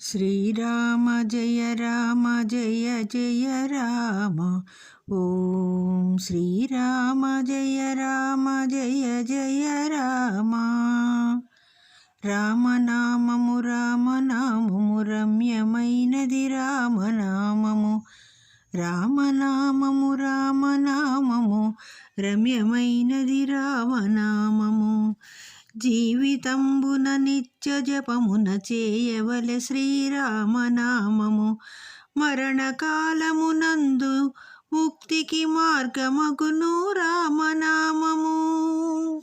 శ్రీరామ జయ రామ జయ జయ రామ. ఓం శ్రీరామ జయ రామ జయ జయ రామ. రామనామము రామనామము రమ్యమైనది రామనామము. రామనామము రామనామము రమ్యమైనది రామనామము. జీవితంబున నిత్య జపమున చేయవలె శ్రీరామనామము. మరణకాలమునందు ముక్తికి మార్గమగును రామనామము.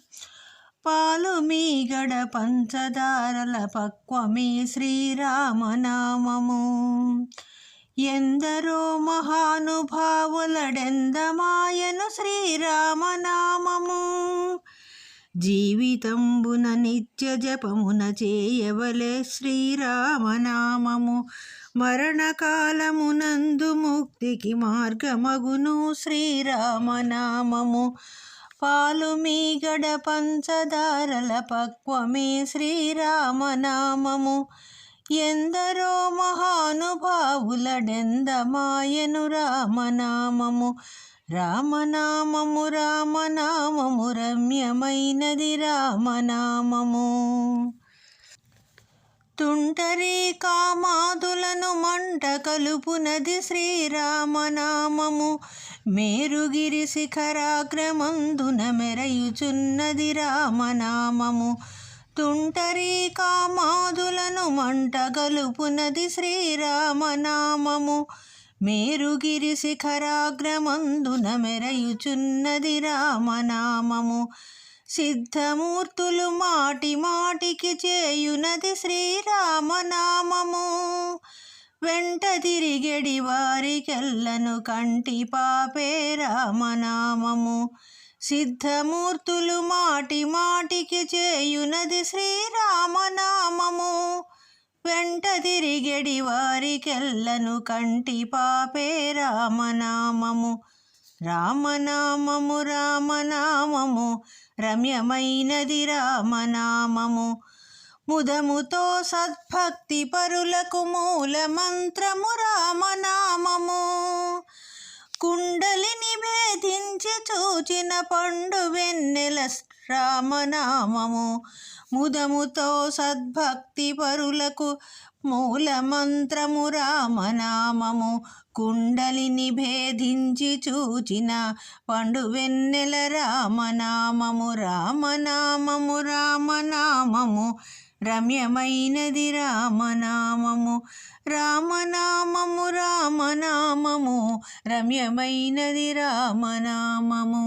పాలు మీగడ పంచదారల పక్వమే శ్రీరామనామము. ఎందరో మహానుభావులడెందమాయను శ్రీరామనామ జీవితంబున నిత్య జపమున చేయవలే శ్రీరామనామము. మరణకాలమునందు ముక్తికి మార్గమగును శ్రీరామనామము. పాలు మీగడ పంచదారల పక్వమే శ్రీరామనామము. ఎందరో మహానుభావులడెందమాయను రామనామము. రామనామము రామనామము రమ్యమైనది రామనామము. తుంటరి కామాదులను మంట కలుపునది శ్రీరామనామము. మేరుగిరి శిఖరాగ్రమందున మెరయుచున్నది రామనామము. తుంటరి కామాదులను మంట కలుపునది శ్రీరామనామము. మేరుగిరి శిఖరాగ్రమందున మెరయుచున్నది రామనామము. సిద్ధమూర్తులు మాటి మాటికి చేయునది శ్రీరామనామము. వెంట తిరిగెడి వారికెల్లను కంటి పాపే రామనామము. సిద్ధమూర్తులు మాటి మాటికి చేయునది శ్రీరామనామము. వెంట తిరిగెడి వారికెల్లను కంటి పాపే రామనామము. రామనామము రామనామము రమ్యమైనది రామనామము. ముదముతో సద్భక్తి పరులకు మూల మంత్రము రామనామము. కుండలి భేదించి చూచిన పండు వెన్నెల రామనామము. ముదముతో సద్భక్తి పరులకు మూలమంత్రము రామనామము కుండలిని భేదించి చూచిన పండు వెన్నెల రామనామము రామనామము రామనామము రమ్యమైనది రామనామము రామనామము రామనామము రమ్యమైనది రామనామము.